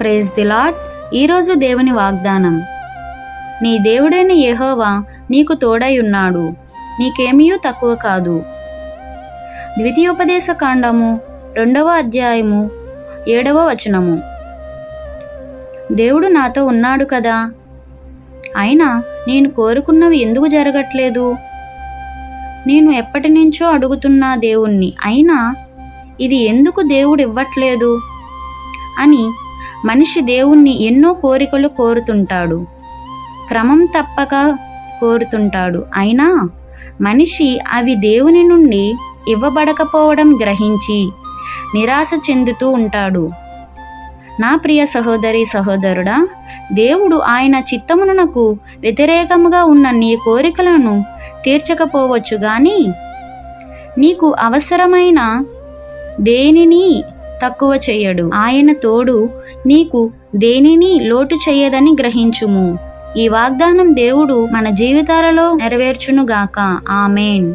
Praise the lot ఈరోజు దేవుని వాగ్దానం. నీ దేవుడైన యెహోవా నీకు తోడై ఉన్నాడు. నీకేమీయూ తక్కువ కాదు. ద్వితీయోపదేశ కాండము రెండవ అధ్యాయము ఏడవ వచనము. దేవుడు నాతో ఉన్నాడు కదా? అయినా నేను కోరుకున్నవి ఎందుకు జరగట్లేదు? నేను ఎప్పటి నుంచో అడుగుతున్నా దేవుణ్ణి అయినా ఇది ఎందుకు దేవుడు ఇవ్వట్లేదు అని మనిషి దేవుణ్ణి ఎన్నో కోరికలు కోరుతుంటాడు. క్రమం తప్పక కోరుతుంటాడు. అయినా మనిషి అవి దేవుని నుండి ఇవ్వబడకపోవడం గ్రహించి నిరాశ చెందుతూ ఉంటాడు. నా ప్రియ సహోదరి సహోదరుడా దేవుడు ఆయన చిత్తమునకు వ్యతిరేకముగా ఉన్న నీ కోరికలను తీర్చకపోవచ్చు గాని నీకు అవసరమైన దేనిని తక్కువ చేయడు. ఆయన తోడు నీకు దేనిని లోటు చేయదని గ్రహించుము. ఈ వాగ్దానం దేవుడు మన జీవితాలలో నెరవేర్చునుగాక. ఆమెన్.